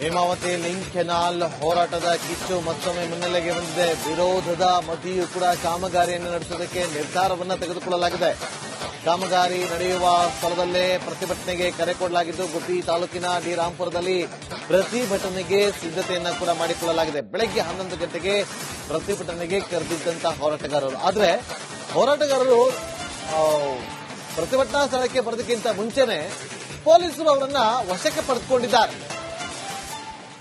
Hemavathi link canal ಹೋರಾಟದ ಕಿಚ್ಚು ಮತ್ತೊಮ್ಮೆ ಮುನ್ನೆಲೆಗೆ ಬಂದಿದೆ. ವಿರೋಧದ ಮತಿಯೂ ಕೂಡ ಕಾಮಗಾರಿಯನ್ನು ನಡೆಸುವುದಕ್ಕೆ ನಿರ್ಧಾರವನ್ನು ತೆಗೆದುಕೊಳ್ಳಲಾಗಿದೆ. ಕಾಮಗಾರಿ ನಡೆಯುವ ಸ್ಥಳದಲ್ಲೇ ಪ್ರತಿಭಟನೆಗೆ ಕರೆ ಕೊಡಲಾಗಿದ್ದು, ಗುಬ್ಬಿ ತಾಲೂಕಿನ ಡಿ ರಾಂಪುರದಲ್ಲಿ ಪ್ರತಿಭಟನೆಗೆ ಸಿದ್ಧತೆಯನ್ನ ಕೂಡ ಮಾಡಿಕೊಳ್ಳಲಾಗಿದೆ. ಬೆಳಗ್ಗೆ ಹನ್ನೊಂದು ಗಂಟೆಗೆ ಪ್ರತಿಭಟನೆಗೆ ಕರೆದಿದ್ದಂತಹ ಹೋರಾಟಗಾರರು. ಆದರೆ ಹೋರಾಟಗಾರರು ಪ್ರತಿಭಟನಾ ಸ್ಥಳಕ್ಕೆ ಬರೋದಕ್ಕಿಂತ ಮುಂಚೆನೆ ಪೊಲೀಸರು ಅವರನ್ನ ವಶಕ್ಕೆ ಪಡೆದುಕೊಂಡಿದ್ದಾರೆ.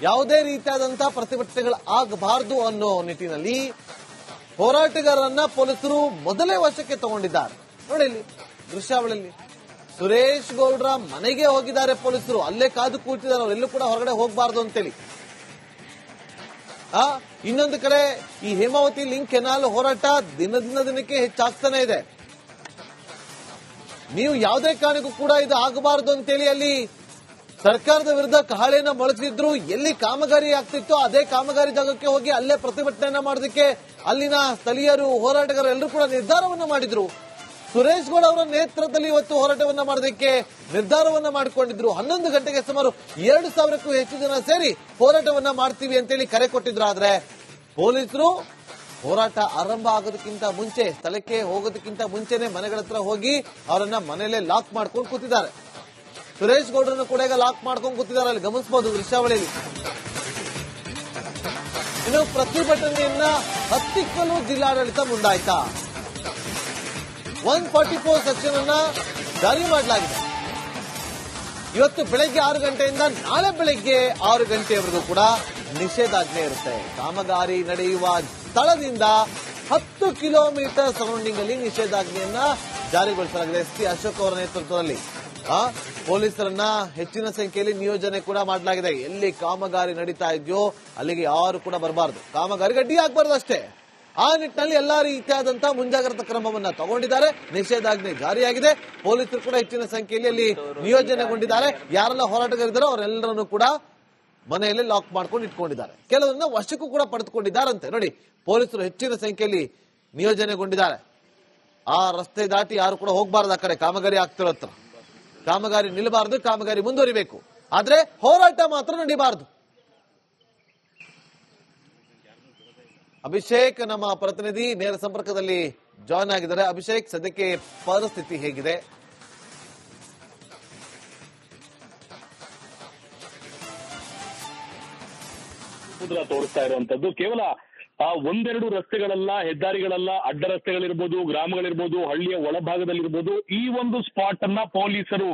ಯಾವುದೇ ರೀತಿಯಾದಂತಹ ಪ್ರತಿಭಟನೆಗಳು ಆಗಬಾರದು ಅನ್ನೋ ನಿಟ್ಟಿನಲ್ಲಿ ಹೋರಾಟಗಾರರನ್ನ ಪೊಲೀಸರು ಮೊದಲೇ ವಶಕ್ಕೆ ತಗೊಂಡಿದ್ದಾರೆ. ನೋಡಿ ಇಲ್ಲಿ ದೃಶ್ಯಾವಳಿಯಲ್ಲಿ. ಸುರೇಶ್ ಗೌಡ್ರ ಮನೆಗೆ ಹೋಗಿದ್ದಾರೆ ಪೊಲೀಸರು. ಅಲ್ಲೇ ಕಾದು ಕೂತಿದ್ದಾರೆ ಅವರೆಲ್ಲೂ ಕೂಡ ಹೊರಗಡೆ ಹೋಗಬಾರದು ಅಂತೇಳಿ. ಆ, ಇನ್ನೊಂದು ಕಡೆ ಈ ಹೇಮಾವತಿ ಲಿಂಕ್ ಕೆನಾಲ್ ಹೋರಾಟ ದಿನದಿಂದ ದಿನಕ್ಕೆ ಹೆಚ್ಚಾಗ್ತಾನೆ ಇದೆ. ನೀವು ಯಾವುದೇ ಕಾರಣಕ್ಕೂ ಕೂಡ ಇದು ಆಗಬಾರದು ಅಂತೇಳಿ ಅಲ್ಲಿ ಸರ್ಕಾರದ ವಿರುದ್ಧ ಕಹಳೆಯನ್ನ ಮೊಳಗಿದ್ರು ಎಲ್ಲಿ ಕಾಮಗಾರಿ ಆಗ್ತಿತ್ತೋ, ಅದೇ ಕಾಮಗಾರಿ ಜಾಗಕ್ಕೆ ಹೋಗಿ ಅಲ್ಲೇ ಪ್ರತಿಭಟನೆಯನ್ನ ಮಾಡೋದಕ್ಕೆ ಅಲ್ಲಿನ ಸ್ಥಳೀಯರು ಹೋರಾಟಗಾರರು ಎಲ್ಲರೂ ಕೂಡ ನಿರ್ಧಾರವನ್ನ ಮಾಡಿದ್ರು. ಸುರೇಶ್ ಗೌಡ ಅವರ ನೇತೃತ್ವದಲ್ಲಿ ಇವತ್ತು ಹೋರಾಟವನ್ನ ಮಾಡೋದಕ್ಕೆ ನಿರ್ಧಾರವನ್ನ ಮಾಡಿಕೊಂಡಿದ್ರು. ಹನ್ನೊಂದು ಗಂಟೆಗೆ ಸುಮಾರು ಎರಡು ಸಾವಿರಕ್ಕೂ ಹೆಚ್ಚು ಜನ ಸೇರಿ ಹೋರಾಟವನ್ನ ಮಾಡ್ತೀವಿ ಅಂತೇಳಿ ಕರೆ ಕೊಟ್ಟಿದ್ರು. ಆದ್ರೆ ಪೊಲೀಸರು ಹೋರಾಟ ಆರಂಭ ಆಗೋದಕ್ಕಿಂತ ಮುಂಚೆ, ಸ್ಥಳಕ್ಕೆ ಹೋಗೋದಕ್ಕಿಂತ ಮುಂಚೆನೆ ಮನೆಗಳ ಹತ್ರ ಹೋಗಿ ಅವರನ್ನ ಮನೆಯಲ್ಲೇ ಲಾಕ್ ಮಾಡ್ಕೊಂಡು ಕೂತಿದ್ದಾರೆ. ಸುರೇಶ್ ಗೌಡ್ರನ್ನು ಕೂಡ ಈಗ ಲಾಕ್ ಮಾಡ್ಕೊಂಡು ಕೂತಿದ್ದಾರೆ. ಅಲ್ಲಿ ಗಮನಿಸಬಹುದು ದೃಶ್ಯಾವಳಿಯಲ್ಲಿ. ಇನ್ನು ಪ್ರತಿಭಟನೆಯನ್ನ ಹತ್ತಿಕ್ಕಲು ಜಿಲ್ಲಾಡಳಿತ ಮುಂದಾಯ್ತಾ? ಒನ್ ಫಾರ್ಟಿ ಫೋರ್ ಸೆಕ್ಷನ್ ಅನ್ನ ಜಾರಿ ಮಾಡಲಾಗಿದೆ. ಇವತ್ತು ಬೆಳಗ್ಗೆ ಆರು ಗಂಟೆಯಿಂದ ನಾಳೆ ಬೆಳಗ್ಗೆ ಆರು ಗಂಟೆಯವರೆಗೂ ಕೂಡ ನಿಷೇಧಾಜ್ಞೆ ಇರುತ್ತೆ. ಕಾಮಗಾರಿ ನಡೆಯುವ ಸ್ಥಳದಿಂದ ಹತ್ತು ಕಿಲೋಮೀಟರ್ ಸರೌಂಡಿಂಗ್ ಅಲ್ಲಿ ನಿಷೇಧಾಜ್ಞೆಯನ್ನ ಜಾರಿಗೊಳಿಸಲಾಗಿದೆ. ಎಸ್ ಟಿ ಅಶೋಕ್ ಅವರ ನೇತೃತ್ವದಲ್ಲಿ. ಪೊಲೀಸರನ್ನ ಹೆಚ್ಚಿನ ಸಂಖ್ಯೆಯಲ್ಲಿ ನಿಯೋಜನೆ ಕೂಡ ಮಾಡಲಾಗಿದೆ. ಎಲ್ಲಿ ಕಾಮಗಾರಿ ನಡೀತಾ ಇದೆಯೋ ಅಲ್ಲಿಗೆ ಯಾರು ಕೂಡ ಬರಬಾರದು. ಕಾಮಗಾರಿ ಅಡ್ಡಿ ಆಗ್ಬಾರ್ದು ಅಷ್ಟೇ. ಆ ನಿಟ್ಟಿನಲ್ಲಿ ಎಲ್ಲಾ ರೀತಿಯಾದಂತಹ ಮುಂಜಾಗ್ರತಾ ಕ್ರಮವನ್ನ ತಗೊಂಡಿದ್ದಾರೆ. ನಿಷೇಧಾಜ್ಞೆ ಜಾರಿಯಾಗಿದೆ. ಪೊಲೀಸರು ಕೂಡ ಹೆಚ್ಚಿನ ಸಂಖ್ಯೆಯಲ್ಲಿ ಅಲ್ಲಿ ನಿಯೋಜನೆಗೊಂಡಿದ್ದಾರೆ. ಯಾರೆಲ್ಲ ಹೋರಾಟಗಾರಿದ್ದಾರೋ ಅವರೆಲ್ಲರನ್ನು ಕೂಡ ಮನೆಯಲ್ಲಿ ಲಾಕ್ ಮಾಡ್ಕೊಂಡು ಇಟ್ಕೊಂಡಿದ್ದಾರೆ. ಕೆಲವರನ್ನ ವಶಕ್ಕೂ ಕೂಡ ಪಡೆದುಕೊಂಡಿದ್ದಾರಂತೆ. ನೋಡಿ, ಪೊಲೀಸರು ಹೆಚ್ಚಿನ ಸಂಖ್ಯೆಯಲ್ಲಿ ನಿಯೋಜನೆಗೊಂಡಿದ್ದಾರೆ. ಆ ರಸ್ತೆ ದಾಟಿ ಯಾರು ಕೂಡ ಹೋಗಬಾರದು ಆ ಕಡೆ. ಕಾಮಗಾರಿ ಆಗ್ತಿರೋ ಕಾಮಗಾರಿ ನಿಲ್ಲಬಾರದು, ಕಾಮಗಾರಿ ಮುಂದುವರಿಬೇಕು. ಆದ್ರೆ ಹೋರಾಟ ಮಾತ್ರ ನಡೀಬಾರದು. ಅಭಿಷೇಕ್ ನಮ್ಮ ಪ್ರತಿನಿಧಿ ನೇರ ಸಂಪರ್ಕದಲ್ಲಿ ಜಾಯ್ನ್ ಆಗಿದ್ದಾರೆ. ಅಭಿಷೇಕ್, ಸದ್ಯಕ್ಕೆ ಪರಿಸ್ಥಿತಿ ಹೇಗಿದೆ? ತೋರಿಸ್ತಾ ಇರುವಂತದ್ದು. ಕೇವಲ ಆ ಒಂದೆರಡು ರಸ್ತೆಗಳಲ್ಲ, ಹೆದ್ದಾರಿಗಳಲ್ಲ, ಅಡ್ಡ ರಸ್ತೆಗಳಿರ್ಬೋದು, ಗ್ರಾಮಗಳಿರ್ಬೋದು, ಹಳ್ಳಿಯ ಒಳಭಾಗದಲ್ಲಿರ್ಬೋದು, ಈ ಒಂದು ಸ್ಪಾಟ್ ಅನ್ನ ಪೊಲೀಸರು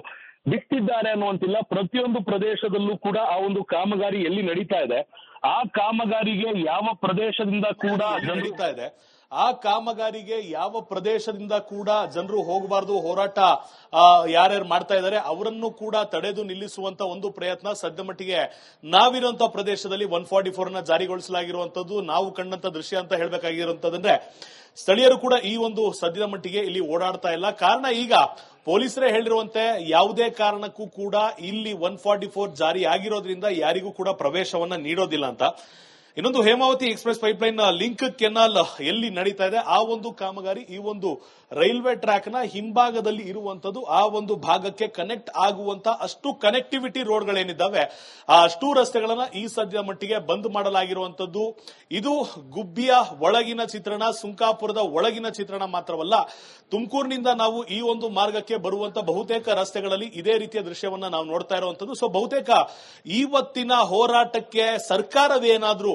ಬಿಟ್ಟಿದ್ದಾರೆ ಅನ್ನುವಂತಿಲ್ಲ. ಪ್ರತಿಯೊಂದು ಪ್ರದೇಶದಲ್ಲೂ ಕೂಡ ಆ ಒಂದು ಕಾಮಗಾರಿ ಎಲ್ಲಿ ನಡೀತಾ ಇದೆ, ಆ ಕಾಮಗಾರಿಗೆ ಯಾವ ಪ್ರದೇಶದಿಂದ ಕೂಡ ಇದೆ. ಆ ಕಾಮಗಾರಿಗೆ ಯಾವ ಪ್ರದೇಶದಿಂದ ಕೂಡ ಜನರು ಹೋಗಬಾರದು ಹೋರಾಟ ಯಾರ್ಯಾರು ಮಾಡ್ತಾ ಇದ್ದಾರೆ ಅವರನ್ನು ಕೂಡ ತಡೆದು ನಿಲ್ಲಿಸುವಂತ ಒಂದು ಪ್ರಯತ್ನ ಸದ್ಯ ಮಟ್ಟಿಗೆ ನಾವಿರುವಂತಹ ಪ್ರದೇಶದಲ್ಲಿ ಒನ್ ಫಾರ್ಟಿ ಫೋರ್ನ ಜಾರಿಗೊಳಿಸಲಾಗಿರುವಂತದ್ದು, ನಾವು ಕಂಡಂತ ದೃಶ್ಯ ಅಂತ ಹೇಳ್ಬೇಕಾಗಿರುವಂತದಂದ್ರೆ ಸ್ಥಳೀಯರು ಕೂಡ ಈ ಒಂದು ಸದ್ಯದ ಮಟ್ಟಿಗೆ ಇಲ್ಲಿ ಓಡಾಡ್ತಾ ಇಲ್ಲ. ಕಾರಣ ಈಗ ಪೊಲೀಸರೇ ಹೇಳಿರುವಂತೆ ಯಾವುದೇ ಕಾರಣಕ್ಕೂ ಕೂಡ ಇಲ್ಲಿ ಒನ್ ಫಾರ್ಟಿ ಫೋರ್ ಜಾರಿ ಆಗಿರೋದ್ರಿಂದ ಯಾರಿಗೂ ಕೂಡ ಪ್ರವೇಶವನ್ನ ನೀಡೋದಿಲ್ಲ ಅಂತ. ಇನ್ನೊಂದು Hemavathi express pipeline link canal ಎಲ್ಲಿ ನಡೀತಾ ಇದೆ? ಆ ಒಂದು ಕಾಮಗಾರಿ ಈ ಒಂದು ರೈಲ್ವೆ ಟ್ರ್ಯಾಕ್ನ ಹಿಂಭಾಗದಲ್ಲಿ ಇರುವಂತದ್ದು ಆ ಒಂದು ಭಾಗಕ್ಕೆ ಕನೆಕ್ಟ್ ಆಗುವಂತ ಅಷ್ಟು ಕನೆಕ್ಟಿವಿಟಿ ರೋಡ್ಗಳೇನಿದ್ದಾವೆ, ಆ ಅಷ್ಟು ರಸ್ತೆಗಳನ್ನ ಈ ಸದ್ಯದ ಮಟ್ಟಿಗೆ ಬಂದ್ ಮಾಡಲಾಗಿರುವಂತದ್ದು ಇದು ಗುಬ್ಬಿಯ ಒಳಗಿನ ಚಿತ್ರಣ, ಸುಂಕಾಪುರದ ಒಳಗಿನ ಚಿತ್ರಣ ಮಾತ್ರವಲ್ಲ, ತುಮಕೂರಿನಿಂದ ನಾವು ಈ ಒಂದು ಮಾರ್ಗಕ್ಕೆ ಬರುವಂತ ಬಹುತೇಕ ರಸ್ತೆಗಳಲ್ಲಿ ಇದೇ ರೀತಿಯ ದೃಶ್ಯವನ್ನ ನಾವು ನೋಡ್ತಾ ಇರುವಂತದ್ದು ಸೊ ಬಹುತೇಕ ಇವತ್ತಿನ ಹೋರಾಟಕ್ಕೆ ಸರ್ಕಾರವೇನಾದ್ರೂ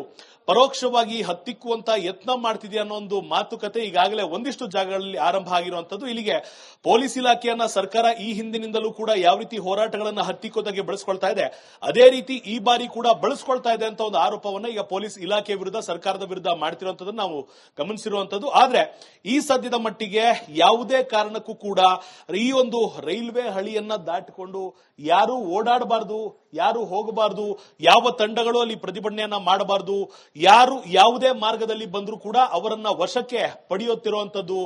ಪರೋಕ್ಷವಾಗಿ ಹತ್ತಿಕ್ಕುವಂತ ಯತ್ನ ಮಾಡ್ತಿದೆ ಅನ್ನೋ ಒಂದು ಮಾತುಕತೆ ಈಗಾಗಲೇ ಒಂದಿಷ್ಟು ಜಾಗಗಳಲ್ಲಿ ಆರಂಭ ಆಗಿರುವಂತದ್ದು ಇಲ್ಲಿಗೆ ಪೊಲೀಸ್ ಇಲಾಖೆಯನ್ನ ಸರ್ಕಾರ ಈ ಹಿಂದಿನಿಂದಲೂ ಕೂಡ ಯಾವ ರೀತಿ ಹೋರಾಟಗಳನ್ನ ಹತ್ತಿಕ್ಕೋದಾಗಿ ಬಳಸ್ಕೊಳ್ತಾ ಇದೆ, ಅದೇ ರೀತಿ ಈ ಬಾರಿ ಕೂಡ ಬಳಸ್ಕೊಳ್ತಾ ಇದೆ ಅಂತ ಒಂದು ಆರೋಪವನ್ನ ಈಗ ಪೊಲೀಸ್ ಇಲಾಖೆ ವಿರುದ್ಧ ಸರ್ಕಾರದ ವಿರುದ್ಧ ಮಾಡ್ತಿರುವಂತದ್ದು ನಾವು ಗಮನಿಸಿರುವಂತದ್ದು ಆದ್ರೆ ಈ ಸದ್ಯದ ಮಟ್ಟಿಗೆ ಯಾವುದೇ ಕಾರಣಕ್ಕೂ ಕೂಡ ಈ ಒಂದು ರೈಲ್ವೆ ಹಳಿಯನ್ನ ದಾಟಿಕೊಂಡು ಯಾರು ಓಡಾಡಬಾರದು ಯಾರು ಹೋಗಬಾರದು ಯಾವ ತಂಡಗಳು ಅಲ್ಲಿ ಪ್ರತಿಭಟನೆಯನ್ನ ಮಾಡಬಾರದು ಯಾರು ಯಾವುದೇ ಮಾರ್ಗದಲ್ಲಿ ಬಂದರೂ ಕೂಡ ಅವರನ್ನ ವಶಕ್ಕೆ ಪಡೆಯುತ್ತಿರುವಂತದ್ದು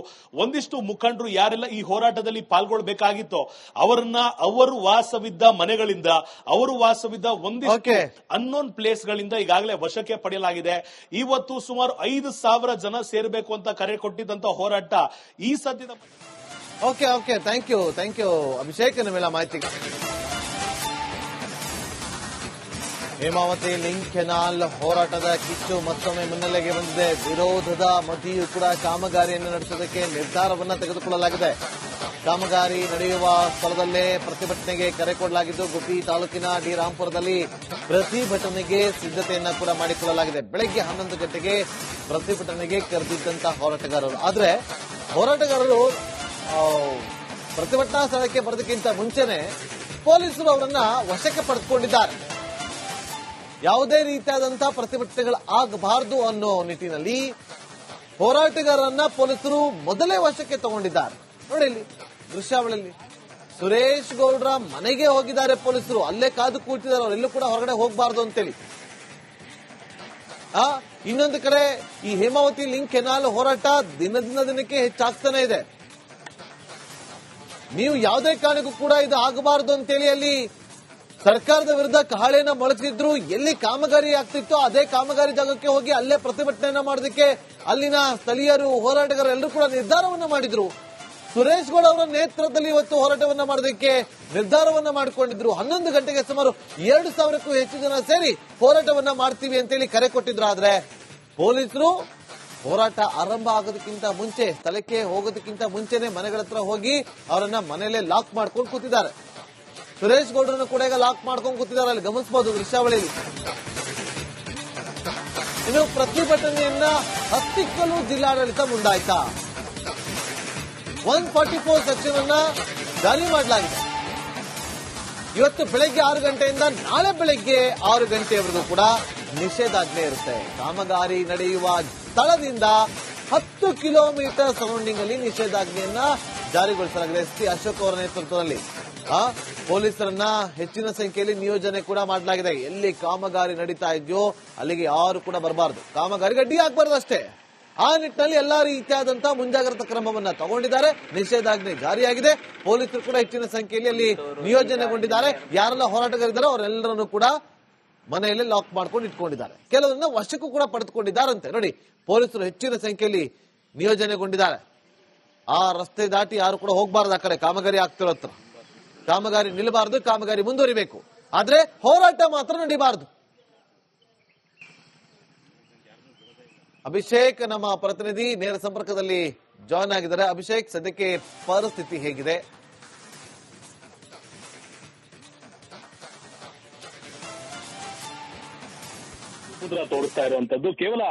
ಒಂದಿಷ್ಟು ಮುಖಂಡರು ಯಾರೆಲ್ಲ ಈ ಹೋರಾಟದಲ್ಲಿ ಪಾಲ್ಗೊಳ್ಬೇಕಾಗಿತ್ತೋ ಅವರನ್ನ ಅವರು ವಾಸವಿದ್ದ ಮನೆಗಳಿಂದ ಅವರು ವಾಸವಿದ್ದ ಒಂದಿಷ್ಟು. ಅನ್ನೋನ್ ಪ್ಲೇಸ್ ಗಳಿಂದ ಈಗಾಗಲೇ ವಶಕ್ಕೆ ಪಡೆಯಲಾಗಿದೆ. ಇವತ್ತು ಸುಮಾರು ಐದು ಸಾವಿರ ಜನ ಸೇರಬೇಕು ಅಂತ ಕರೆ ಕೊಟ್ಟಿದ್ದಂತ ಹೋರಾಟ ಈ ಸದ್ಯದ okay okay thank you thank you Abhishek ನಿಮ್ಮೆಲ್ಲ ಮಾಹಿತಿ. ಹೇಮಾವತಿ ಲಿಂಕ್ ಕೆನಾಲ್ ಹೋರಾಟದ ಕಿಚ್ಚು ಮತ್ತೊಮ್ಮೆ ಮುನ್ನೆಲೆಗೆ ಬಂದಿದೆ. ವಿರೋಧದ ಮಧ್ಯೆಯೂ ಕೂಡ ಕಾಮಗಾರಿಯನ್ನು ನಡೆಸೋದಕ್ಕೆ ನಿರ್ಧಾರವನ್ನು ತೆಗೆದುಕೊಳ್ಳಲಾಗಿದೆ. ಕಾಮಗಾರಿ ನಡೆಯುವ ಸ್ಥಳದಲ್ಲೇ ಪ್ರತಿಭಟನೆಗೆ ಕರೆ ಕೊಡಲಾಗಿದ್ದು, ಗುಬ್ಬಿ ತಾಲೂಕಿನ ಡಿ ರಾಂಪುರದಲ್ಲಿ ಪ್ರತಿಭಟನೆಗೆ ಸಿದ್ಧತೆಯನ್ನು ಕೂಡ ಮಾಡಿಕೊಳ್ಳಲಾಗಿದೆ. ಬೆಳಗ್ಗೆ ಹನ್ನೊಂದು ಗಂಟೆಗೆ ಪ್ರತಿಭಟನೆಗೆ ಕರೆದಿದ್ದಂತಹ ಹೋರಾಟಗಾರರು. ಆದರೆ ಹೋರಾಟಗಾರರು ಪ್ರತಿಭಟನಾ ಸ್ಥಳಕ್ಕೆ ಬರೋದಕ್ಕಿಂತ ಮುಂಚೆನೆ ಪೊಲೀಸರು ಅವರನ್ನ ವಶಕ್ಕೆ ಪಡೆದುಕೊಂಡಿದ್ದಾರೆ. ಯಾವುದೇ ರೀತಿಯಾದಂತಹ ಪ್ರತಿಭಟನೆಗಳು ಆಗಬಾರದು ಅನ್ನೋ ನಿಟ್ಟಿನಲ್ಲಿ ಹೋರಾಟಗಾರರನ್ನ ಪೊಲೀಸರು ಮೊದಲೇ ವಶಕ್ಕೆ ತಗೊಂಡಿದ್ದಾರೆ. ನೋಡಿ ಇಲ್ಲಿ, ದೃಶ್ಯಾವಳಿಯಲ್ಲಿ ಸುರೇಶ್ ಗೌಡ್ರ ಮನೆಗೆ ಹೋಗಿದ್ದಾರೆ ಪೊಲೀಸರು. ಅಲ್ಲೇ ಕಾದು ಕೂತಿದ್ದಾರೆ ಅವರೆಲ್ಲೂ ಕೂಡ ಹೊರಗಡೆ ಹೋಗಬಾರ್ದು ಅಂತೇಳಿ. ಆ, ಇನ್ನೊಂದು ಕಡೆ ಈ ಹೇಮಾವತಿ ಲಿಂಕ್ ಕೆನಾಲ್ ಹೋರಾಟ ದಿನದಿಂದ ದಿನಕ್ಕೆ ಹೆಚ್ಚಾಗ್ತಾನೆ ಇದೆ. ನೀವು ಯಾವುದೇ ಕಾರಣಕ್ಕೂ ಕೂಡ ಇದು ಆಗಬಾರದು ಅಂತೇಳಿ ಅಲ್ಲಿ ಸರ್ಕಾರದ ವಿರುದ್ಧ ಕಹಳೆಯನ್ನ ಮೊಳಗಿದ್ರು, ಎಲ್ಲಿ ಕಾಮಗಾರಿ ಆಗ್ತಿತ್ತೋ, ಅದೇ ಕಾಮಗಾರಿ ಜಾಗಕ್ಕೆ ಹೋಗಿ ಅಲ್ಲೇ ಪ್ರತಿಭಟನೆಯನ್ನ ಮಾಡೋದಕ್ಕೆ ಅಲ್ಲಿನ ಸ್ಥಳೀಯರು ಹೋರಾಟಗಾರರು ಎಲ್ಲರೂ ಕೂಡ ನಿರ್ಧಾರವನ್ನ ಮಾಡಿದ್ರು. ಸುರೇಶ್ ಗೌಡ ಅವರ ನೇತೃತ್ವದಲ್ಲಿ ಇವತ್ತು ಹೋರಾಟವನ್ನ ಮಾಡೋದಕ್ಕೆ ನಿರ್ಧಾರವನ್ನ ಮಾಡಿಕೊಂಡಿದ್ರು. ಹನ್ನೊಂದು ಗಂಟೆಗೆ ಸುಮಾರು ಎರಡು ಸಾವಿರಕ್ಕೂ ಹೆಚ್ಚು ಜನ ಸೇರಿ ಹೋರಾಟವನ್ನ ಮಾಡ್ತೀವಿ ಅಂತೇಳಿ ಕರೆ ಕೊಟ್ಟಿದ್ರು. ಆದ್ರೆ ಪೊಲೀಸರು ಹೋರಾಟ ಆರಂಭ ಆಗೋದಕ್ಕಿಂತ ಮುಂಚೆ ಸ್ಥಳಕ್ಕೆ ಹೋಗೋದಕ್ಕಿಂತ ಮುಂಚೆನೆ ಮನೆಗಳ ಹತ್ರ ಹೋಗಿ ಅವರನ್ನ ಮನೆಯಲ್ಲೇ ಲಾಕ್ ಮಾಡ್ಕೊಂಡು ಕೂತಿದ್ದಾರೆ. ಸುರೇಶ್ ಗೌಡ್ರನ್ನು ಕೂಡ ಈಗ ಲಾಕ್ ಮಾಡ್ಕೊಂಡು ಕೂತಿದ್ದಾರೆ. ಅಲ್ಲಿ ಗಮನಿಸಬಹುದು ದೃಶ್ಯಾವಳಿಯಲ್ಲಿ. ಇನ್ನು ಪ್ರತಿಭಟನೆಯನ್ನ ಹತ್ತಿಕ್ಕಲು ಜಿಲ್ಲಾಡಳಿತ ಮುಂದಾಯ್ತಾ? ಒನ್ ಫಾರ್ಟಿ ಫೋರ್ ಸೆಕ್ಷನ್ ಅನ್ನ ಜಾರಿ ಮಾಡಲಾಗಿದೆ. ಇವತ್ತು ಬೆಳಗ್ಗೆ ಆರು ಗಂಟೆಯಿಂದ ನಾಳೆ ಬೆಳಗ್ಗೆ ಆರು ಗಂಟೆಯವರೆಗೂ ಕೂಡ ನಿಷೇಧಾಜ್ಞೆ ಇರುತ್ತೆ. ಕಾಮಗಾರಿ ನಡೆಯುವ ಸ್ಥಳದಿಂದ ಹತ್ತು ಕಿಲೋಮೀಟರ್ ಸರೌಂಡಿಂಗ್ ಅಲ್ಲಿ ನಿಷೇಧಾಜ್ಞೆಯನ್ನ ಜಾರಿಗೊಳಿಸಲಾಗಿದೆ. ಎಸ್ ಅಶೋಕ್ ಅವರ ನೇತೃತ್ವದಲ್ಲಿ. ಪೊಲೀಸರನ್ನ ಹೆಚ್ಚಿನ ಸಂಖ್ಯೆಯಲ್ಲಿ ನಿಯೋಜನೆ ಕೂಡ ಮಾಡಲಾಗಿದೆ. ಎಲ್ಲಿ ಕಾಮಗಾರಿ ನಡೀತಾ ಇದೆಯೋ ಅಲ್ಲಿಗೆ ಯಾರು ಕೂಡ ಬರಬಾರದು. ಕಾಮಗಾರಿ ಗಡ್ಡಿ ಆಗ್ಬಾರ್ದು ಅಷ್ಟೇ. ಆ ನಿಟ್ಟಿನಲ್ಲಿ ಎಲ್ಲಾ ರೀತಿಯಾದಂತಹ ಮುಂಜಾಗ್ರತಾ ಕ್ರಮವನ್ನ ತಗೊಂಡಿದ್ದಾರೆ. ನಿಷೇಧಾಜ್ಞೆ ಜಾರಿಯಾಗಿದೆ. ಪೊಲೀಸರು ಕೂಡ ಹೆಚ್ಚಿನ ಸಂಖ್ಯೆಯಲ್ಲಿ ಅಲ್ಲಿ ನಿಯೋಜನೆಗೊಂಡಿದ್ದಾರೆ. ಯಾರೆಲ್ಲ ಹೋರಾಟಗಾರಿದ್ದಾರೋ ಅವರೆಲ್ಲರನ್ನು ಕೂಡ ಮನೆಯಲ್ಲಿ ಲಾಕ್ ಮಾಡ್ಕೊಂಡು ಇಟ್ಕೊಂಡಿದ್ದಾರೆ. ಕೆಲವರನ್ನ ವಶಕ್ಕೂ ಕೂಡ ಪಡೆದುಕೊಂಡಿದ್ದಾರಂತೆ. ನೋಡಿ, ಪೊಲೀಸರು ಹೆಚ್ಚಿನ ಸಂಖ್ಯೆಯಲ್ಲಿ ನಿಯೋಜನೆಗೊಂಡಿದ್ದಾರೆ. ಆ ರಸ್ತೆ ದಾಟಿ ಯಾರು ಕೂಡ ಹೋಗಬಾರ್ದು ಆ ಕಡೆ. ಕಾಮಗಾರಿ ಆಗ್ತಿರೋ ಹತ್ರ. ಕಾಮಗಾರಿ ನಿಲ್ಲಬಾರದು, ಕಾಮಗಾರಿ ಮುಂದುವರಿಬೇಕು. ಆದ್ರೆ ಹೋರಾಟ ಮಾತ್ರ ನಡೀಬಾರದು. ಅಭಿಷೇಕ್ ನಮ್ಮ ಪ್ರತಿನಿಧಿ ನೇರ ಸಂಪರ್ಕದಲ್ಲಿ ಜಾಯ್ನ್ ಆಗಿದ್ದಾರೆ. ಅಭಿಷೇಕ್, ಸದ್ಯಕ್ಕೆ ಪರಿಸ್ಥಿತಿ ಹೇಗಿದೆ? ತೋರಿಸ್ತಾ ಇರುವಂತದ್ದು ಕೇವಲ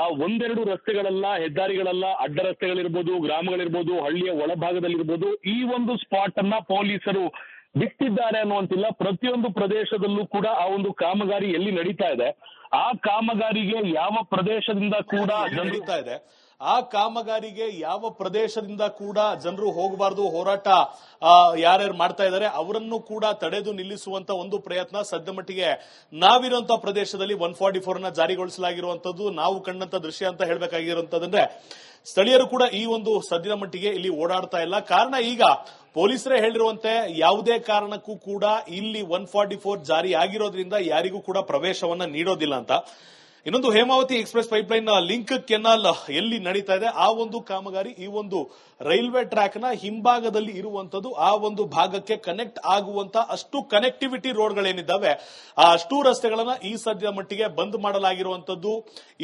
ಆ ಒಂದೆರಡು ರಸ್ತೆಗಳಲ್ಲ, ಹೆದ್ದಾರಿಗಳಲ್ಲ, ಅಡ್ಡ ರಸ್ತೆಗಳಿರ್ಬೋದು, ಗ್ರಾಮಗಳಿರ್ಬೋದು, ಹಳ್ಳಿಯ ಒಳಭಾಗದಲ್ಲಿರ್ಬೋದು, ಈ ಒಂದು ಸ್ಪಾಟ್ ಅನ್ನ ಪೊಲೀಸರು ಬಿಟ್ಟಿದ್ದಾರೆ ಅನ್ನುವಂತಿಲ್ಲ. ಪ್ರತಿಯೊಂದು ಪ್ರದೇಶದಲ್ಲೂ ಕೂಡ ಆ ಒಂದು ಕಾಮಗಾರಿ ಎಲ್ಲಿ ನಡೀತಾ ಇದೆ, ಆ ಕಾಮಗಾರಿಗೆ ಯಾವ ಪ್ರದೇಶದಿಂದ ಕೂಡ ಇದೆ. ಆ ಕಾಮಗಾರಿಗೆ ಯಾವ ಪ್ರದೇಶದಿಂದ ಕೂಡ ಜನರು ಹೋಗಬಾರದು ಹೋರಾಟ ಯಾರ್ಯಾರು ಮಾಡ್ತಾ ಇದ್ದಾರೆ ಅವರನ್ನು ಕೂಡ ತಡೆದು ನಿಲ್ಲಿಸುವಂತ ಒಂದು ಪ್ರಯತ್ನ ಸದ್ಯ ಮಟ್ಟಿಗೆ ನಾವಿರುವಂತಹ ಪ್ರದೇಶದಲ್ಲಿ ಒನ್ ಫಾರ್ಟಿ ಫೋರ್ನ ಜಾರಿಗೊಳಿಸಲಾಗಿರುವಂತದ್ದು ನಾವು ಕಂಡಂತ ದೃಶ್ಯ ಅಂತ ಹೇಳ್ಬೇಕಾಗಿರುವಂತದಂದ್ರೆ, ಸ್ಥಳೀಯರು ಕೂಡ ಈ ಒಂದು ಸದ್ಯದ ಮಟ್ಟಿಗೆ ಇಲ್ಲಿ ಓಡಾಡ್ತಾ ಇಲ್ಲ. ಕಾರಣ ಈಗ ಪೊಲೀಸರೇ ಹೇಳಿರುವಂತೆ ಯಾವುದೇ ಕಾರಣಕ್ಕೂ ಕೂಡ ಇಲ್ಲಿ ಒನ್ ಫಾರ್ಟಿ ಫೋರ್ ಜಾರಿ ಆಗಿರೋದ್ರಿಂದ ಯಾರಿಗೂ ಕೂಡ ಪ್ರವೇಶವನ್ನ ನೀಡೋದಿಲ್ಲ ಅಂತ. ಇನ್ನೊಂದು Hemavathi express pipeline link canal ಎಲ್ಲಿ ನಡೀತಾ ಇದೆ? ಆ ಒಂದು ಕಾಮಗಾರಿ, ಈ ಒಂದು ರೈಲ್ವೆ ಟ್ರ್ಯಾಕ್ನ ಹಿಂಭಾಗದಲ್ಲಿ ಇರುವಂತದ್ದು ಆ ಒಂದು ಭಾಗಕ್ಕೆ ಕನೆಕ್ಟ್ ಆಗುವಂತ ಅಷ್ಟು ಕನೆಕ್ಟಿವಿಟಿ ರೋಡ್ಗಳೇನಿದ್ದಾವೆ, ಆ ಅಷ್ಟು ರಸ್ತೆಗಳನ್ನ ಈ ಸದ್ಯದ ಮಟ್ಟಿಗೆ ಬಂದ್ ಮಾಡಲಾಗಿರುವಂತದ್ದು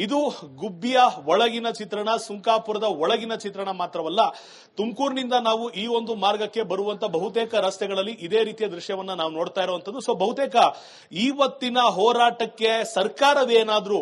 ಇದು ಗುಬ್ಬಿಯ ಒಳಗಿನ ಚಿತ್ರಣ, ಸುಂಕಾಪುರದ ಒಳಗಿನ ಚಿತ್ರಣ ಮಾತ್ರವಲ್ಲ, ತುಮಕೂರಿನಿಂದ ನಾವು ಈ ಒಂದು ಮಾರ್ಗಕ್ಕೆ ಬರುವಂತ ಬಹುತೇಕ ರಸ್ತೆಗಳಲ್ಲಿ ಇದೇ ರೀತಿಯ ದೃಶ್ಯವನ್ನ ನಾವು ನೋಡ್ತಾ ಇರುವಂತದ್ದು ಸೊ ಬಹುತೇಕ ಇವತ್ತಿನ ಹೋರಾಟಕ್ಕೆ ಸರ್ಕಾರವೇನಾದ್ರೂ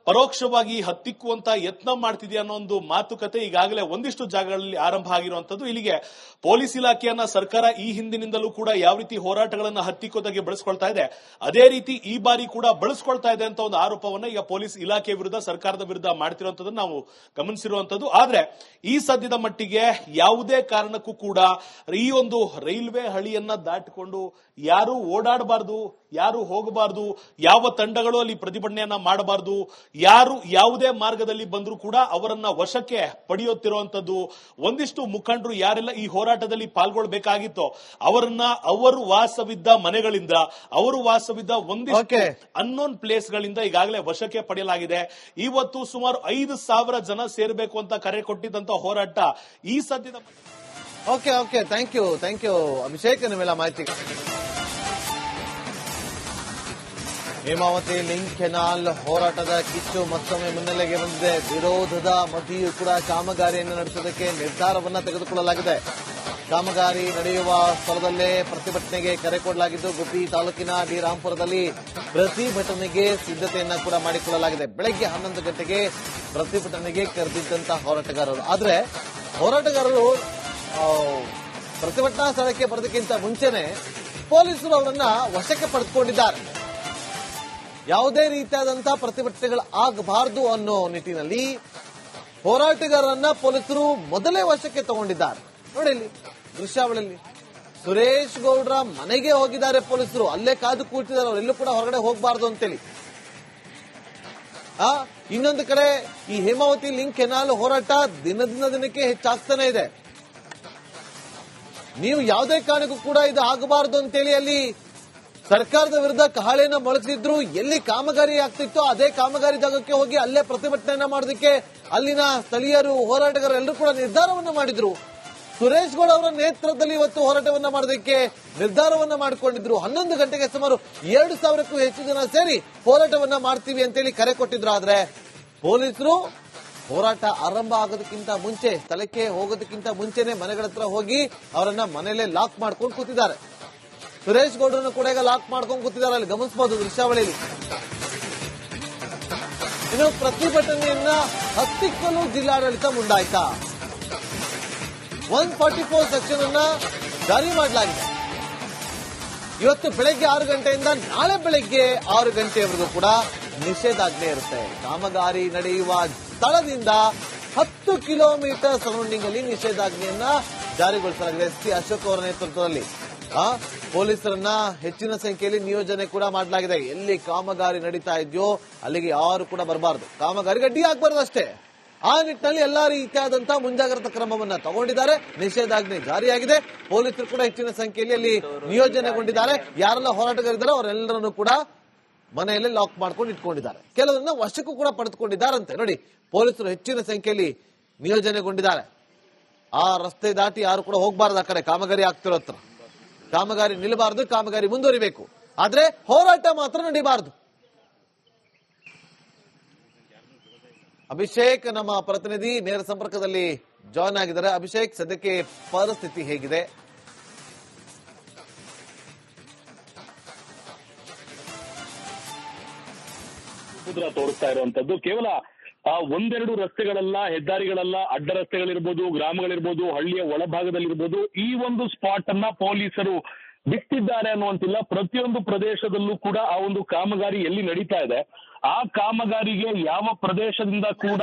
ಪರೋಕ್ಷವಾಗಿ ಹತ್ತಿಕ್ಕುವಂತ ಯತ್ನ ಮಾಡ್ತಿದೆ ಅನ್ನೋ ಒಂದು ಮಾತುಕತೆ ಈಗಾಗಲೇ ಒಂದಿಷ್ಟು ಜಾಗಗಳಲ್ಲಿ ಆರಂಭ ಆಗಿರುವಂತದ್ದು ಇಲ್ಲಿಗೆ ಪೊಲೀಸ್ ಇಲಾಖೆಯನ್ನ ಸರ್ಕಾರ ಈ ಹಿಂದಿನಿಂದಲೂ ಕೂಡ ಯಾವ ರೀತಿ ಹೋರಾಟಗಳನ್ನ ಹತ್ತಿಕ್ಕೋದಾಗಿ ಬಳಸ್ಕೊಳ್ತಾ ಇದೆ, ಅದೇ ರೀತಿ ಈ ಬಾರಿ ಕೂಡ ಬಳಸ್ಕೊಳ್ತಾ ಇದೆ ಅಂತ ಒಂದು ಆರೋಪವನ್ನ ಈಗ ಪೊಲೀಸ್ ಇಲಾಖೆ ವಿರುದ್ಧ ಸರ್ಕಾರದ ವಿರುದ್ಧ ಮಾಡ್ತಿರುವಂತದ್ದು ನಾವು ಗಮನಿಸಿರುವಂತದ್ದು ಆದ್ರೆ ಈ ಸದ್ಯದ ಮಟ್ಟಿಗೆ ಯಾವುದೇ ಕಾರಣಕ್ಕೂ ಕೂಡ ಈ ಒಂದು ರೈಲ್ವೆ ಹಳಿಯನ್ನ ದಾಟಿಕೊಂಡು ಯಾರು ಓಡಾಡಬಾರ್ದು, ಯಾರು ಹೋಗಬಾರದು, ಯಾವ ತಂಡಗಳು ಅಲ್ಲಿ ಪ್ರತಿಭಟನೆಯನ್ನ ಮಾಡಬಾರ್ದು ಯಾರು ಯಾವುದೇ ಮಾರ್ಗದಲ್ಲಿ ಬಂದರೂ ಕೂಡ ಅವರನ್ನ ವಶಕ್ಕೆ ಪಡೆಯುತ್ತಿರುವಂತದ್ದು ಒಂದಿಷ್ಟು ಮುಖಂಡರು ಯಾರೆಲ್ಲ ಈ ಹೋರಾಟದಲ್ಲಿ ಪಾಲ್ಗೊಳ್ಬೇಕಾಗಿತ್ತೋ ಅವರನ್ನ ಅವರು ವಾಸವಿದ್ದ ಮನೆಗಳಿಂದ ಅವರು ವಾಸವಿದ್ದ ಒಂದಿಷ್ಟು. ಅನ್ನೋನ್ ಪ್ಲೇಸ್ ಗಳಿಂದ ಈಗಾಗಲೇ ವಶಕ್ಕೆ ಪಡೆಯಲಾಗಿದೆ. ಇವತ್ತು ಸುಮಾರು ಐದು ಸಾವಿರ ಜನ ಸೇರಬೇಕು ಅಂತ ಕರೆ ಕೊಟ್ಟಿದ್ದಂತ ಹೋರಾಟ ಈ ಸದ್ಯದ okay okay thank you thank you Abhishek ನಿಮ್ಮೆಲ್ಲ ಮಾಹಿತಿ. ಹೇಮಾವತಿ ಲಿಂಕ್ ಕೆನಾಲ್ ಹೋರಾಟದ ಕಿಚ್ಚು ಮತ್ತೊಮ್ಮೆ ಮುನ್ನೆಲೆಗೆ ಬಂದಿದೆ. ವಿರೋಧದ ಮಧ್ಯೆಯೂ ಕೂಡ ಕಾಮಗಾರಿಯನ್ನು ನಡೆಸುವುದಕ್ಕೆ ನಿರ್ಧಾರವನ್ನ ತೆಗೆದುಕೊಳ್ಳಲಾಗಿದೆ. ಕಾಮಗಾರಿ ನಡೆಯುವ ಸ್ಥಳದಲ್ಲೇ ಪ್ರತಿಭಟನೆಗೆ ಕರೆ ಕೊಡಲಾಗಿದ್ದು, ಗುಬ್ಬಿ ತಾಲೂಕಿನ ಡಿ ರಾಂಪುರದಲ್ಲಿ ಪ್ರತಿಭಟನೆಗೆ ಸಿದ್ಧತೆಯನ್ನ ಕೂಡ ಮಾಡಿಕೊಳ್ಳಲಾಗಿದೆ. ಬೆಳಗ್ಗೆ ಹನ್ನೊಂದು ಗಂಟೆಗೆ ಪ್ರತಿಭಟನೆಗೆ ಕರೆದಿದ್ದಂತಹ ಹೋರಾಟಗಾರರು. ಆದರೆ, ಹೋರಾಟಗಾರರು ಪ್ರತಿಭಟನಾ ಸ್ಥಳಕ್ಕೆ ಬರೋದಕ್ಕಿಂತ ಮುಂಚೆನೆ ಪೊಲೀಸರು ಅವರನ್ನ ವಶಕ್ಕೆ ಪಡೆದುಕೊಂಡಿದ್ದಾರೆ. ಯಾವುದೇ ರೀತಿಯಾದಂತಹ ಪ್ರತಿಭಟನೆಗಳು ಆಗಬಾರದು ಅನ್ನೋ ನಿಟ್ಟಿನಲ್ಲಿ ಹೋರಾಟಗಾರರನ್ನ ಪೊಲೀಸರು ಮೊದಲೇ ವಶಕ್ಕೆ ತಗೊಂಡಿದ್ದಾರೆ. ನೋಡಿ ದೃಶ್ಯಾವಳಿಯಲ್ಲಿ ಸುರೇಶ್ ಗೌಡ್ರ ಮನೆಗೆ ಹೋಗಿದ್ದಾರೆ ಪೊಲೀಸರು. ಅಲ್ಲೇ ಕಾದು ಕೂತಿದ್ದಾರೆ ಅವರೆಲ್ಲೂ ಕೂಡ ಹೊರಗಡೆ ಹೋಗಬಾರದು ಅಂತೇಳಿ. ಆ, ಇನ್ನೊಂದು ಕಡೆ ಈ ಹೇಮಾವತಿ ಲಿಂಕ್ ಕೆನಾಲ್ ಹೋರಾಟ ದಿನದಿಂದ ದಿನಕ್ಕೆ ಹೆಚ್ಚಾಗ್ತಾನೆ ಇದೆ. ನೀವು ಯಾವುದೇ ಕಾರಣಕ್ಕೂ ಕೂಡ ಇದು ಆಗಬಾರದು ಅಂತೇಳಿ ಅಲ್ಲಿ ಸರ್ಕಾರದ ವಿರುದ್ಧ ಕಹಳೆಯನ್ನ ಮೊಳಗಿಸಿದ್ರು, ಎಲ್ಲಿ ಕಾಮಗಾರಿ ಆಗ್ತಿತ್ತೋ ಅದೇ ಕಾಮಗಾರಿ ಜಾಗಕ್ಕೆ ಹೋಗಿ ಅಲ್ಲೇ ಪ್ರತಿಭಟನೆಯನ್ನ ಮಾಡೋದಕ್ಕೆ ಅಲ್ಲಿನ ಸ್ಥಳೀಯರು, ಹೋರಾಟಗಾರರು ಎಲ್ಲರೂ ಕೂಡ ನಿರ್ಧಾರವನ್ನ ಮಾಡಿದ್ರು. ಸುರೇಶ್ ಗೌಡ ಅವರ ನೇತೃತ್ವದಲ್ಲಿ ಇವತ್ತು ಹೋರಾಟವನ್ನ ಮಾಡೋದಕ್ಕೆ ನಿರ್ಧಾರವನ್ನ ಮಾಡಿಕೊಂಡಿದ್ರು. ಹನ್ನೊಂದು ಗಂಟೆಗೆ ಸುಮಾರು ಎರಡು ಸಾವಿರಕ್ಕೂ ಹೆಚ್ಚು ಜನ ಸೇರಿ ಹೋರಾಟವನ್ನ ಮಾಡ್ತೀವಿ ಅಂತೇಳಿ ಕರೆ ಕೊಟ್ಟಿದ್ರು. ಆದ್ರೆ ಪೊಲೀಸರು ಹೋರಾಟ ಆರಂಭ ಆಗೋದಕ್ಕಿಂತ ಮುಂಚೆ ಸ್ಥಳಕ್ಕೆ ಹೋಗೋದಕ್ಕಿಂತ ಮುಂಚೆನೆ ಮನೆಗಳ ಹತ್ರ ಹೋಗಿ ಅವರನ್ನ ಮನೆಯಲ್ಲೇ ಲಾಕ್ ಮಾಡ್ಕೊಂಡು ಕೂತಿದ್ದಾರೆ. ಸುರೇಶ್ ಗೌಡ್ರನ್ನ ಕೂಡ ಈಗ ಲಾಕ್ ಮಾಡ್ಕೊಂಡು ಕೂತಿದ್ದಾರೆ. ಅಲ್ಲಿ ಗಮನಿಸಬಹುದು ದೃಶ್ಯಾವಳಿಯಲ್ಲಿ. ಇನ್ನು ಪ್ರತಿಭಟನೆಯನ್ನ ಹತ್ತಿಕ್ಕಲು ಜಿಲ್ಲಾಡಳಿತ ಮುಂದಾಯ್ತಾ? ಒನ್ ಫಾರ್ಟಿ ಫೋರ್ ಸೆಕ್ಷನ್ ಅನ್ನ ಜಾರಿ ಮಾಡಲಾಗಿದೆ. ಇವತ್ತು ಬೆಳಗ್ಗೆ ಆರು ಗಂಟೆಯಿಂದ ನಾಳೆ ಬೆಳಗ್ಗೆ ಆರು ಗಂಟೆಯವರೆಗೂ ಕೂಡ ನಿಷೇಧಾಜ್ಞೆ ಇರುತ್ತೆ. ಕಾಮಗಾರಿ ನಡೆಯುವ ಸ್ಥಳದಿಂದ ಹತ್ತು ಕಿಲೋಮೀಟರ್ ಸರೌಂಡಿಂಗ್ ಅಲ್ಲಿ ನಿಷೇಧಾಜ್ಞೆಯನ್ನ ಜಾರಿಗೊಳಿಸಲಾಗಿದೆ. ಎಸ್ ಪಿ ಅಶೋಕ್ ಅವರ ನೇತೃತ್ವದಲ್ಲಿ. ಪೊಲೀಸರನ್ನ ಹೆಚ್ಚಿನ ಸಂಖ್ಯೆಯಲ್ಲಿ ನಿಯೋಜನೆ ಕೂಡ ಮಾಡಲಾಗಿದೆ. ಎಲ್ಲಿ ಕಾಮಗಾರಿ ನಡೀತಾ ಇದೆಯೋ ಅಲ್ಲಿಗೆ ಯಾರು ಕೂಡ ಬರಬಾರದು. ಕಾಮಗಾರಿಗೆ ಅಡ್ಡಿ ಆಗ್ಬಾರ್ದು ಅಷ್ಟೇ. ಆ ನಿಟ್ಟಿನಲ್ಲಿ ಎಲ್ಲಾ ರೀತಿಯಾದಂತಹ ಮುಂಜಾಗ್ರತಾ ಕ್ರಮವನ್ನ ತಗೊಂಡಿದ್ದಾರೆ. ನಿಷೇಧಾಜ್ಞೆ ಜಾರಿಯಾಗಿದೆ. ಪೊಲೀಸರು ಕೂಡ ಹೆಚ್ಚಿನ ಸಂಖ್ಯೆಯಲ್ಲಿ ಅಲ್ಲಿ ನಿಯೋಜನೆಗೊಂಡಿದ್ದಾರೆ. ಯಾರೆಲ್ಲ ಹೋರಾಟಗಾರಿದ್ದಾರೆ ಅವರೆಲ್ಲರನ್ನು ಕೂಡ ಮನೆಯಲ್ಲಿ ಲಾಕ್ ಮಾಡ್ಕೊಂಡು ಇಟ್ಕೊಂಡಿದ್ದಾರೆ. ಕೆಲವರನ್ನ ವಶಕ್ಕೂ ಕೂಡ ಪಡೆದುಕೊಂಡಿದ್ದಾರಂತೆ. ನೋಡಿ, ಪೊಲೀಸರು ಹೆಚ್ಚಿನ ಸಂಖ್ಯೆಯಲ್ಲಿ ನಿಯೋಜನೆಗೊಂಡಿದ್ದಾರೆ. ಆ ರಸ್ತೆ ದಾಟಿ ಯಾರು ಕೂಡ ಹೋಗಬಾರದು ಆ ಕಡೆ. ಕಾಮಗಾರಿ ಆಗ್ತಿರೋ ಹತ್ರ. ಕಾಮಗಾರಿ ನಿಲ್ಲಬಾರದು, ಕಾಮಗಾರಿ ಮುಂದುವರಿಬೇಕು. ಆದ್ರೆ ಹೋರಾಟ ಮಾತ್ರ ನಡೀಬಾರದು. ಅಭಿಷೇಕ್ ನಮ್ಮ ಪ್ರತಿನಿಧಿ ನೇರ ಸಂಪರ್ಕದಲ್ಲಿ ಜಾಯ್ನ್ ಆಗಿದ್ದಾರೆ. ಅಭಿಷೇಕ್, ಸದ್ಯಕ್ಕೆ ಪರಿಸ್ಥಿತಿ ಹೇಗಿದೆ? ತೋರಿಸ್ತಾ ಇರುವಂತದ್ದು. ಕೇವಲ ಆ ಒಂದೆರಡು ರಸ್ತೆಗಳಲ್ಲ ಹೆದ್ದಾರಿಗಳಲ್ಲ ಅಡ್ಡ ರಸ್ತೆಗಳಿರ್ಬೋದು ಗ್ರಾಮಗಳಿರ್ಬೋದು ಹಳ್ಳಿಯ ಒಳಭಾಗದಲ್ಲಿರ್ಬೋದು ಈ ಒಂದು ಸ್ಪಾಟ್ ಅನ್ನ ಪೊಲೀಸರು ಬಿಟ್ಟಿದ್ದಾರೆ ಅನ್ನುವಂತಿಲ್ಲ. ಪ್ರತಿಯೊಂದು ಪ್ರದೇಶದಲ್ಲೂ ಕೂಡ ಆ ಒಂದು ಕಾಮಗಾರಿ ಎಲ್ಲಿ ನಡೀತಾ ಇದೆ ಆ ಕಾಮಗಾರಿಗೆ ಯಾವ ಪ್ರದೇಶದಿಂದ ಕೂಡ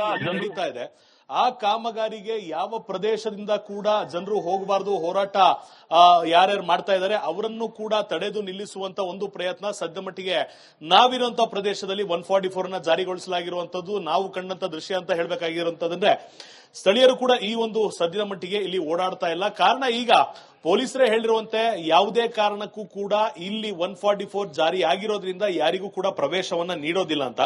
ಇದೆ. ಆ ಕಾಮಗಾರಿಗೆ ಯಾವ ಪ್ರದೇಶದಿಂದ ಕೂಡ ಜನರು ಹೋಗಬಾರದು ಹೋರಾಟ ಯಾರ್ಯಾರು ಮಾಡ್ತಾ ಇದ್ದಾರೆ ಅವರನ್ನು ಕೂಡ ತಡೆದು ನಿಲ್ಲಿಸುವಂತ ಒಂದು ಪ್ರಯತ್ನ ಸದ್ಯ ಮಟ್ಟಿಗೆ ನಾವಿರುವಂತಹ ಪ್ರದೇಶದಲ್ಲಿ ಒನ್ ಫಾರ್ಟಿ ಫೋರ್ನ ಜಾರಿಗೊಳಿಸಲಾಗಿರುವಂತದ್ದು ನಾವು ಕಂಡಂತ ದೃಶ್ಯ ಅಂತ ಹೇಳ್ಬೇಕಾಗಿರುವಂತದಂದ್ರೆ ಸ್ಥಳೀಯರು ಕೂಡ ಈ ಒಂದು ಸದ್ಯದ ಮಟ್ಟಿಗೆ ಇಲ್ಲಿ ಓಡಾಡ್ತಾ ಇಲ್ಲ. ಕಾರಣ ಈಗ ಪೊಲೀಸರೇ ಹೇಳಿರುವಂತೆ ಯಾವುದೇ ಕಾರಣಕ್ಕೂ ಕೂಡ ಇಲ್ಲಿ ಒನ್ ಫಾರ್ಟಿ ಫೋರ್ ಜಾರಿ ಆಗಿರೋದ್ರಿಂದ ಯಾರಿಗೂ ಕೂಡ ಪ್ರವೇಶವನ್ನ ನೀಡೋದಿಲ್ಲ ಅಂತ.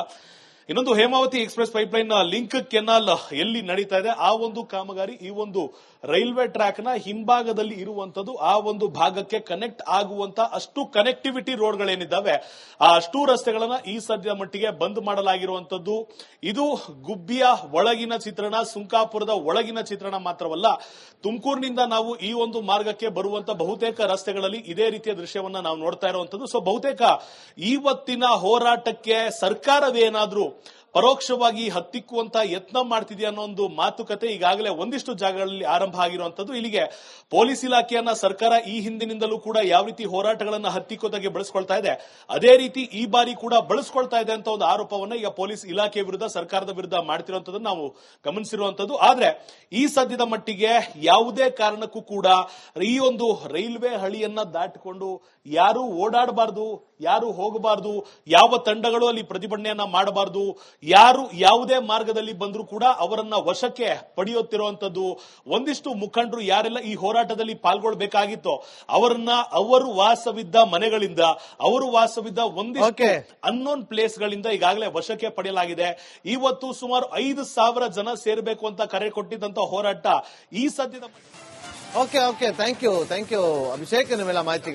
ಇನ್ನೊಂದು Hemavathi express pipeline link canal ಎಲ್ಲಿ ನಡೀತಾ ಇದೆ? ಆ ಒಂದು ಕಾಮಗಾರಿ, ಈ ಒಂದು ರೈಲ್ವೆ ಟ್ರ್ಯಾಕ್ನ ಹಿಂಭಾಗದಲ್ಲಿ ಇರುವಂತದ್ದು ಆ ಒಂದು ಭಾಗಕ್ಕೆ ಕನೆಕ್ಟ್ ಆಗುವಂತ ಅಷ್ಟು ಕನೆಕ್ಟಿವಿಟಿ ರೋಡ್ಗಳೇನಿದ್ದಾವೆ, ಆ ಅಷ್ಟು ರಸ್ತೆಗಳನ್ನ ಈ ಸದ್ಯದ ಮಟ್ಟಿಗೆ ಬಂದ್ ಮಾಡಲಾಗಿರುವಂತದ್ದು ಇದು ಗುಬ್ಬಿಯ ಒಳಗಿನ ಚಿತ್ರಣ, ಸುಂಕಾಪುರದ ಒಳಗಿನ ಚಿತ್ರಣ ಮಾತ್ರವಲ್ಲ ತುಮಕೂರಿನಿಂದ ನಾವು ಈ ಒಂದು ಮಾರ್ಗಕ್ಕೆ ಬರುವಂತ ಬಹುತೇಕ ರಸ್ತೆಗಳಲ್ಲಿ ಇದೇ ರೀತಿಯ ದೃಶ್ಯವನ್ನ ನಾವು ನೋಡ್ತಾ ಇರುವಂತದ್ದು ಸೊ ಬಹುತೇಕ ಇವತ್ತಿನ ಹೋರಾಟಕ್ಕೆ ಸರ್ಕಾರವೇನಾದ್ರೂ ಪರೋಕ್ಷವಾಗಿ ಹತ್ತಿಕ್ಕುವಂತ ಯತ್ನ ಮಾಡ್ತಿದೆ ಅನ್ನೋ ಒಂದು ಮಾತುಕತೆ ಈಗಾಗಲೇ ಒಂದಿಷ್ಟು ಜಾಗಗಳಲ್ಲಿ ಆರಂಭ ಆಗಿರುವಂತದ್ದು ಇಲ್ಲಿಗೆ ಪೊಲೀಸ್ ಇಲಾಖೆಯನ್ನ ಸರ್ಕಾರ ಈ ಹಿಂದಿನಿಂದಲೂ ಕೂಡ ಯಾವ ರೀತಿ ಹೋರಾಟಗಳನ್ನ ಹತ್ತಿಕ್ಕೋದಾಗೆ ಬಳಸ್ಕೊಳ್ತಾ ಇದೆ, ಅದೇ ರೀತಿ ಈ ಬಾರಿ ಕೂಡ ಬಳಸ್ಕೊಳ್ತಾ ಇದೆ ಅಂತ ಒಂದು ಆರೋಪವನ್ನ ಈಗ ಪೊಲೀಸ್ ಇಲಾಖೆ ವಿರುದ್ಧ ಸರ್ಕಾರದ ವಿರುದ್ಧ ಮಾಡ್ತಿರುವಂತದ್ದು ನಾವು ಗಮನಿಸಿರುವಂತದ್ದು ಆದ್ರೆ ಈ ಸದ್ಯದ ಮಟ್ಟಿಗೆ ಯಾವುದೇ ಕಾರಣಕ್ಕೂ ಕೂಡ ಈ ಒಂದು ರೈಲ್ವೆ ಹಳಿಯನ್ನ ದಾಟಿಕೊಂಡು ಯಾರು ಓಡಾಡಬಾರ್ದು, ಯಾರು ಹೋಗಬಾರದು, ಯಾವ ತಂಡಗಳು ಅಲ್ಲಿ ಪ್ರತಿಭಟನೆಯನ್ನ ಮಾಡಬಾರ್ದು ಯಾರು ಯಾವುದೇ ಮಾರ್ಗದಲ್ಲಿ ಬಂದರೂ ಕೂಡ ಅವರನ್ನ ವಶಕ್ಕೆ ಪಡೆಯುತ್ತಿರುವಂತದ್ದು ಒಂದಿಷ್ಟು ಮುಖಂಡರು ಯಾರೆಲ್ಲ ಈ ಹೋರಾಟದಲ್ಲಿ ಪಾಲ್ಗೊಳ್ಬೇಕಾಗಿತ್ತೋ ಅವರನ್ನ ಅವರು ವಾಸವಿದ್ದ ಮನೆಗಳಿಂದ ಅವರು ವಾಸವಿದ್ದ ಒಂದಿಷ್ಟು. ಅನ್ನೋನ್ ಪ್ಲೇಸ್ ಗಳಿಂದ ಈಗಾಗಲೇ ವಶಕ್ಕೆ ಪಡೆಯಲಾಗಿದೆ. ಇವತ್ತು ಸುಮಾರು ಐದು ಸಾವಿರ ಜನ ಸೇರಬೇಕು ಅಂತ ಕರೆ ಕೊಟ್ಟಿದ್ದಂತ ಹೋರಾಟ ಈ ಸದ್ಯದ okay okay thank you thank you Abhishek ನಿಮ್ಮೆಲ್ಲ ಮಾಹಿತಿಗಾಗಿ.